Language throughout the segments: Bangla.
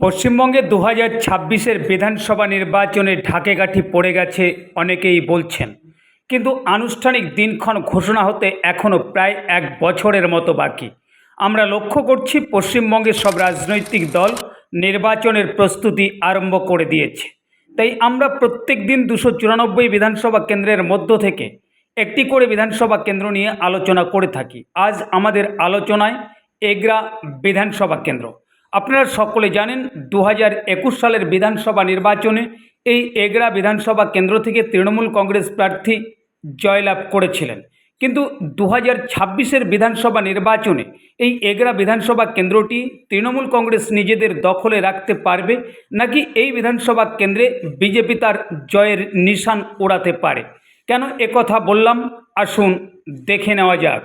পশ্চিমবঙ্গে দু হাজার ছাব্বিশের বিধানসভা নির্বাচনে ঢাকেকাঠি পড়ে গেছে অনেকেই বলছেন। কিন্তু আনুষ্ঠানিক দিনক্ষণ ঘোষণা হতে এখনও প্রায় এক বছরের মতো বাকি। আমরা লক্ষ্য করছি পশ্চিমবঙ্গের সব রাজনৈতিক দল নির্বাচনের প্রস্তুতি আরম্ভ করে দিয়েছে। তাই আমরা প্রত্যেক দিন দুশো চুরানব্বই বিধানসভা কেন্দ্রের মধ্য থেকে একটি করে বিধানসভা কেন্দ্র নিয়ে আলোচনা করে থাকি। আজ আমাদের আলোচনায় এগরা বিধানসভা কেন্দ্র। আপনারা সকলে জানেন দু একুশ সালের বিধানসভা নির্বাচনে এই এগরা বিধানসভা কেন্দ্র থেকে তৃণমূল কংগ্রেস প্রার্থী জয়লাভ করেছিলেন। কিন্তু দু হাজার বিধানসভা নির্বাচনে এই এগরা বিধানসভা কেন্দ্রটি তৃণমূল কংগ্রেস নিজেদের দখলে রাখতে পারবে নাকি এই বিধানসভা কেন্দ্রে বিজেপি তার জয়ের নিশান ওড়াতে পারে? কেন একথা বললাম? আসুন দেখে নেওয়া যাক।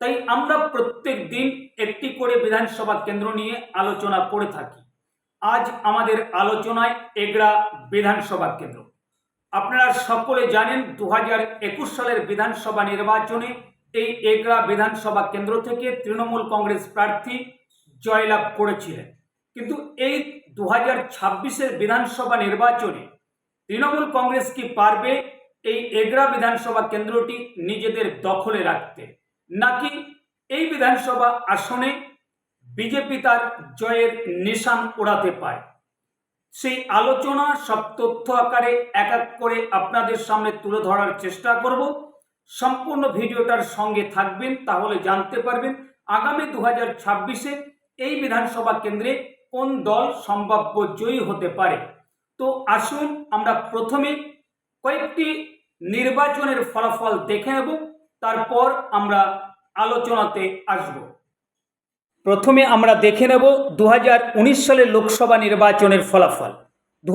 তাই আমরা প্রত্যেক দিন একটি করে বিধানসভা কেন্দ্র নিয়ে আলোচনা করে থাকি। আজ আমাদের আলোচনায় এগড়া বিধানসভা কেন্দ্র। আপনারা সকলে জানেন দু হাজার একুশ সালের বিধানসভা নির্বাচনে এই এগড়া বিধানসভা কেন্দ্র থেকে তৃণমূল কংগ্রেস প্রার্থী জয়লাভ করেছিলেন। কিন্তু এই দু হাজার বিধানসভা নির্বাচনে তৃণমূল কংগ্রেস কি পারবে এই এগড়া বিধানসভা কেন্দ্রটি নিজেদের দখলে রাখতে? নাকি এই বিধানসভা আসনে বিজেপি তার জয়ের নিশান ওড়াতে পারে? সেই আলোচনা, সব তথ্য আকারে এক এক করে আপনাদের সামনে তুলে ধরার চেষ্টা করব। সম্পূর্ণ ভিডিওটার সঙ্গে থাকবেন, তাহলে জানতে পারবেন আগামী দু হাজার ছাব্বিশে এই বিধানসভা কেন্দ্রে কোন দল সম্ভাব্য জয়ী হতে পারে। তো আসুন আমরা প্রথমে কয়েকটি নির্বাচনের ফলাফল দেখে নেব। তারপর আমরা আলোচনাতে আসব। প্রথমে আমরা দেখে নেব দু হাজার উনিশ সালের লোকসভা নির্বাচনের ফলাফল। দু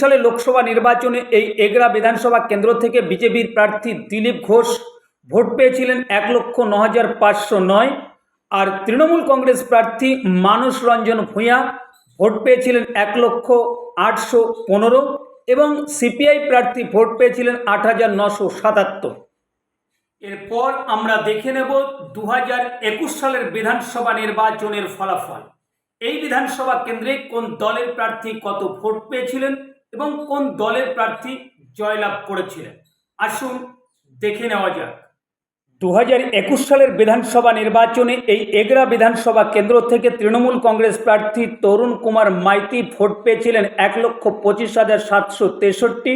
সালের লোকসভা নির্বাচনে এই এগরা বিধানসভা কেন্দ্র থেকে বিজেপির প্রার্থী দিলীপ ঘোষ ভোট পেয়েছিলেন এক লক্ষ ন হাজার পাঁচশো নয় আর তৃণমূল কংগ্রেস প্রার্থী মানস রঞ্জন ভূঁইয়া ভোট পেয়েছিলেন এক লক্ষ আটশো পনেরো এবং সিপিআই প্রার্থী ভোট পেয়েছিলেন আট হাজার নশো সাতাত্তর। এরপর আমরা দেখে নেব দু একুশ সালের বিধানসভা নির্বাচনের ফলাফল। এই বিধানসভা কেন্দ্রে কোন দলের প্রার্থী কত ভোট পেয়েছিলেন এবং কোন দলের প্রার্থী জয়লাভ করেছিলেন? আসুন দেখে নেওয়া যাক। দু হাজার একুশ সালের বিধানসভা নির্বাচনে এই এগরা বিধানসভা কেন্দ্র থেকে তৃণমূল কংগ্রেস প্রার্থী তরুণ কুমার মাইতি ভোট পেয়েছিলেন এক লক্ষ পঁচিশ হাজার সাতশো তেষট্টি।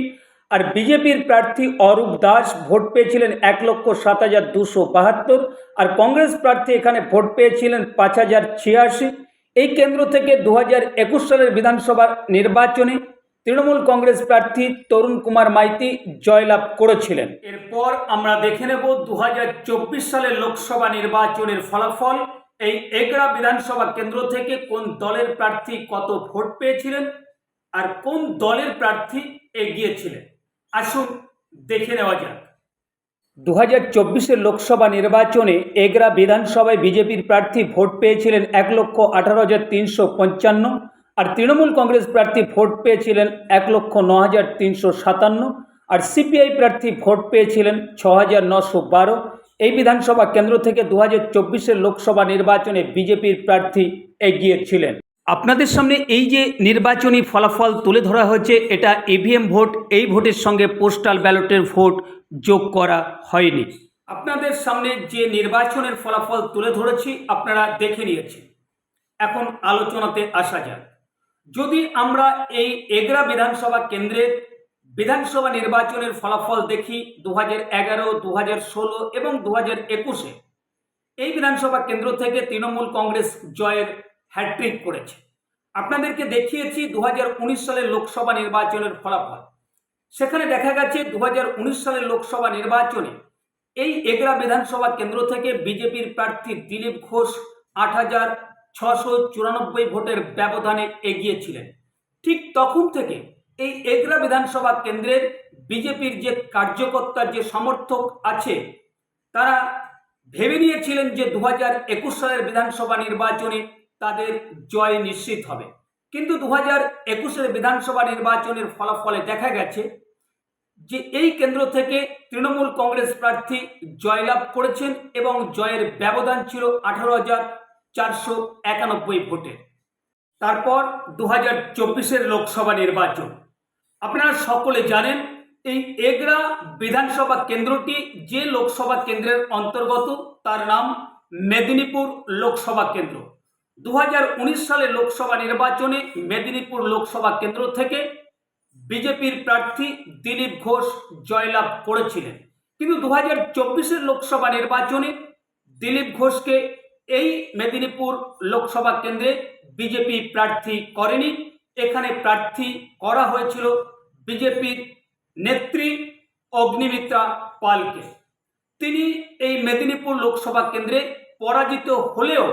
আর বিজেপির প্রার্থী অরূপ দাস ভোট পেয়েছিলেন এক লক্ষ সাত হাজার দুশো বাহাত্তর, আর কংগ্রেস প্রার্থী এখানে ভোট পেয়েছিলেন পাঁচ হাজার ছিয়াশি। এই কেন্দ্র থেকে দু হাজার একুশ সালের বিধানসভা নির্বাচনে তৃণমূল কংগ্রেস প্রার্থী তরুণ কুমার মাইতি জয়লাভ করেছিলেন। এরপর আমরা দেখে নেব দু হাজার চব্বিশ সালের লোকসভা নির্বাচনের ফলাফল। এই একরা বিধানসভা কেন্দ্র থেকে কোন দলের প্রার্থী কত ভোট পেয়েছিলেন আর কোন দলের প্রার্থী এগিয়েছিলেন? আসুন দেখে নেওয়া যাক। দু হাজার চব্বিশের লোকসভা নির্বাচনে এগরা বিধানসভায় বিজেপির প্রার্থী ভোট পেয়েছিলেন এক লক্ষ আঠারো হাজার তিনশো পঞ্চান্ন আর তৃণমূল কংগ্রেস প্রার্থী ভোট পেয়েছিলেন এক লক্ষ ন হাজার তিনশো সাতান্ন আর সিপিআই প্রার্থী ভোট পেয়েছিলেন ছ হাজার নশো বারো। এই বিধানসভা কেন্দ্র থেকে দু হাজার চব্বিশের লোকসভা নির্বাচনে বিজেপির প্রার্থী এগিয়েছিলেন। আপনাদের সামনে এই যে নির্বাচনী ফলাফল তুলে ধরা হয়েছে, এটা ইভিএম ভোট, এই ভোটের সঙ্গে পোস্টাল ব্যালটের ভোট যোগ করা হয়নি। আপনাদের সামনে যে নির্বাচনের ফলাফল তুলে ধরেছি, আপনারা দেখে নিয়েছেন। এখন আলোচনাতে আসা যাক। যদি আমরা এই এগরা বিধানসভা কেন্দ্রের বিধানসভা নির্বাচনের ফলাফল দেখি দু হাজার এগারো দু হাজার ষোলো এবং দু হাজার একুশে, এই বিধানসভা কেন্দ্র থেকে তৃণমূল কংগ্রেস জয়ের হ্যাট্রিক করেছে। আপনাদেরকে দেখিয়েছি দু হাজার উনিশ সালের লোকসভা নির্বাচনের ফলাফল। সেখানে দেখা গেছে দু হাজার উনিশ সালের লোকসভা নির্বাচনে এই এগরা বিধানসভা কেন্দ্র থেকে বিজেপির প্রার্থী দিলীপ ঘোষ আট হাজার ছশো চুরানব্বই ভোটের ব্যবধানে এগিয়েছিলেন। ঠিক তখন থেকে এই এগরা বিধানসভা কেন্দ্রের বিজেপির যে কার্যকর্তা যে সমর্থক আছে, তারা ভেবে নিয়েছিলেন যে দু হাজার একুশ সালের বিধানসভা নির্বাচনে তাদের জয় নিশ্চিত হবে। কিন্তু দু হাজার একুশের বিধানসভা নির্বাচনের ফলাফলে দেখা গেছে যে এই কেন্দ্র থেকে তৃণমূল কংগ্রেস প্রার্থী জয়লাভ করেছেন এবং জয়ের ব্যবধান ছিল আঠারো হাজার চারশো একানব্বই ভোটের। তারপর দু হাজার চব্বিশের লোকসভা নির্বাচন। আপনারা সকলে জানেন, এই এগরা বিধানসভা কেন্দ্রটি যে লোকসভা কেন্দ্রের অন্তর্গত, তার নাম মেদিনীপুর লোকসভা কেন্দ্র। দু সালে লোকসভা নির্বাচনে মেদিনীপুর লোকসভা কেন্দ্র থেকে বিজেপির প্রার্থী দিলীপ ঘোষ জয়লাভ করেছিলেন। কিন্তু দু হাজার চব্বিশের লোকসভা নির্বাচনে দিলীপ ঘোষকে এই মেদিনীপুর লোকসভা কেন্দ্রে বিজেপি প্রার্থী করেনি। এখানে প্রার্থী করা হয়েছিল বিজেপির নেত্রী অগ্নিমিত্রা পালকে। তিনি এই মেদিনীপুর লোকসভা কেন্দ্রে পরাজিত হলেও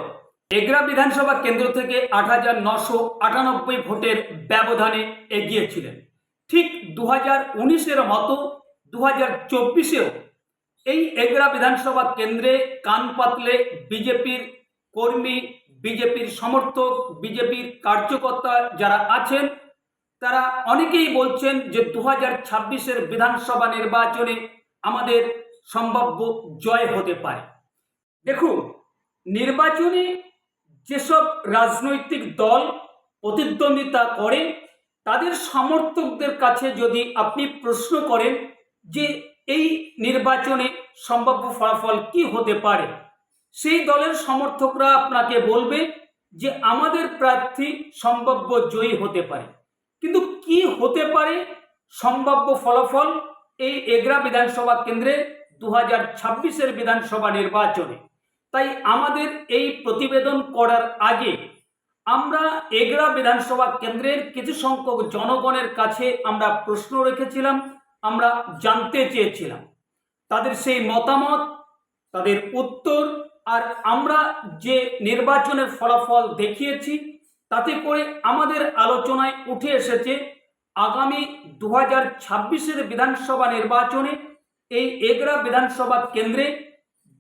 এগরা বিধানসভা কেন্দ্র থেকে আট হাজার নশো আটানব্বই ভোটের ব্যবধানে এগিয়েছিলেন। ঠিক দু হাজার উনিশের মতো দু হাজার চব্বিশেও এই এগরা বিধানসভা কেন্দ্রে কান পাতলে বিজেপির কর্মী, বিজেপির সমর্থক, বিজেপির কার্যকর্তা যারা আছেন, তারা অনেকেই বলছেন যে দু হাজার ছাব্বিশের বিধানসভা নির্বাচনে আমাদের সম্ভাব্য জয় হতে পারে। দেখুন, নির্বাচনে যেসব রাজনৈতিক দল প্রতিদ্বন্দ্বিতা করে, তাদের সমর্থকদের কাছে যদি আপনি প্রশ্ন করেন যে এই নির্বাচনে সম্ভাব্য ফলাফল কি হতে পারে, সেই দলের সমর্থকরা আপনাকে বলবে যে আমাদের প্রার্থী সম্ভাব্য জয়ী হতে পারে। কিন্তু কি হতে পারে সম্ভাব্য ফলাফল এই এগরা বিধানসভা কেন্দ্রে দু হাজার ছাব্বিশের বিধানসভা নির্বাচনে? তাই আমাদের এই প্রতিবেদন করার আগে আমরা এগরা বিধানসভা কেন্দ্রের কিছু সংখ্যক জনগণের কাছে আমরা প্রশ্ন রেখেছিলাম, আমরা জানতে চেয়েছিলাম। তাদের সেই মতামত, তাদের উত্তর আর আমরা যে নির্বাচনের ফলাফল দেখিয়েছি, তাতে করে আমাদের আলোচনায় উঠে এসেছে, আগামী দু হাজার বিধানসভা নির্বাচনে এই এগরা বিধানসভা কেন্দ্রে